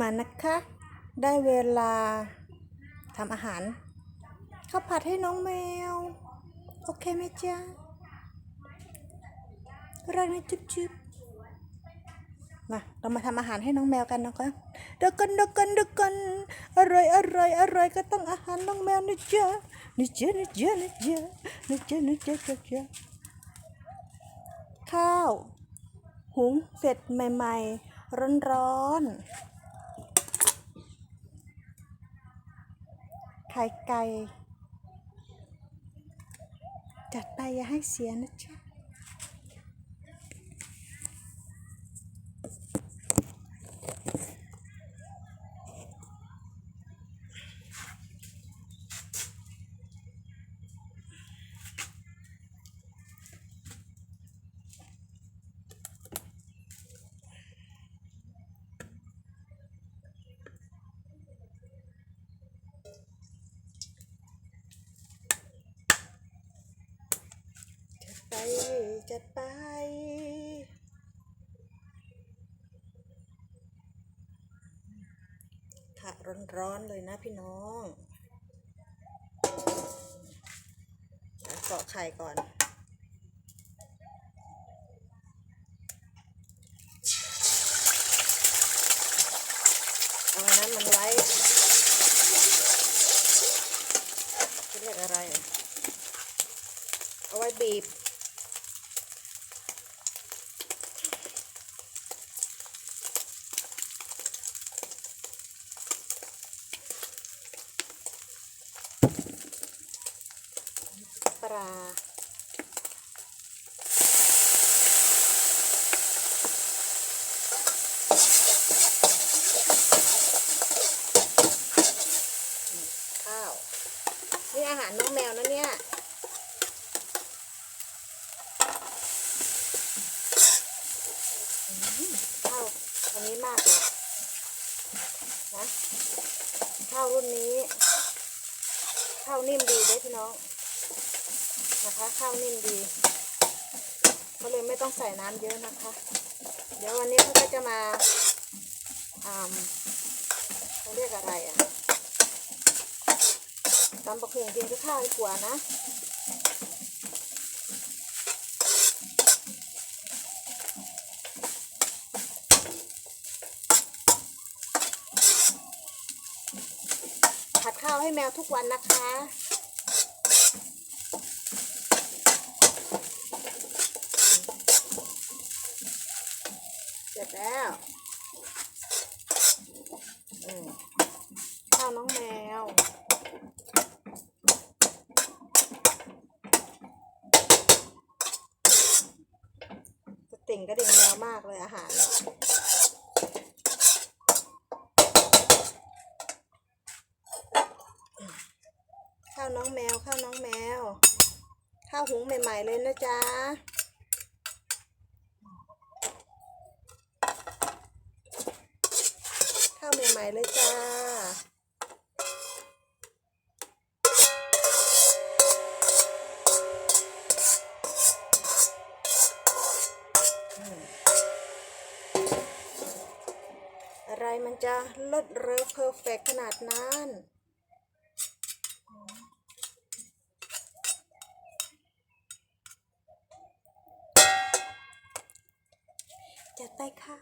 มานะคะ ได้เวลาทำอาหารข้าวผัดให้น้องแมว โอเคไหมจ๊ะรักนะจุ๊บจุ๊บมาเรามาทำอาหารให้น้องแมวกันนะคะเดี๋ยวกันเดี๋ยวกันเดี๋ยวกันอร่อยอร่อยอร่อยก็ต้องอาหารน้องแมวนะจ๊ะนะจ๊ะนะจ๊ะนะจ๊ะนะจ๊ะนะจ๊ะนะจ๊ะข้าว หุงเสร็จใหม่ ๆ ร้อนๆ ไข่ไก่ จัดไปอย่าให้เสียนะจ๊ะ ไปจัดไป ถะร้อนๆเลยนะพี่น้องเกาะไข่ก่อนเอาอันนั้นมันไว้เรียกอะไร เอาไว้บีบ ลาข้าว นี่อาหารน้องแมวนะเนี่ยข้าวอันนี้มากเลยนะข้าวรุ่นนี้ข้าวนิ่มดีด้วยพี่น้อง นะคะ ข้าวนิ่มดี ก็เลยไม่ต้องใส่น้ำเยอะนะคะ เดี๋ยววันนี้เขาก็จะมาอ่าเขาเรียกอะไรอะตำบักหุ่งกินกับข้าวดีกว่านะผัดข้าวให้แมวทุกวันนะคะ เสร็จ แล้วข้าวน้องแมวจะติ่งกระดิ่งแมวมากเลยอาหารข้าวน้องแมวข้าวน้องแมว ข้าวหุงใหม่ ๆ เลยนะจ๊ะ ข้าวใหม่ ๆ เลยจ้า อะไรมันจะลิศเร็วเพอร์เฟกขนาดนั้นจัดไปค่ะ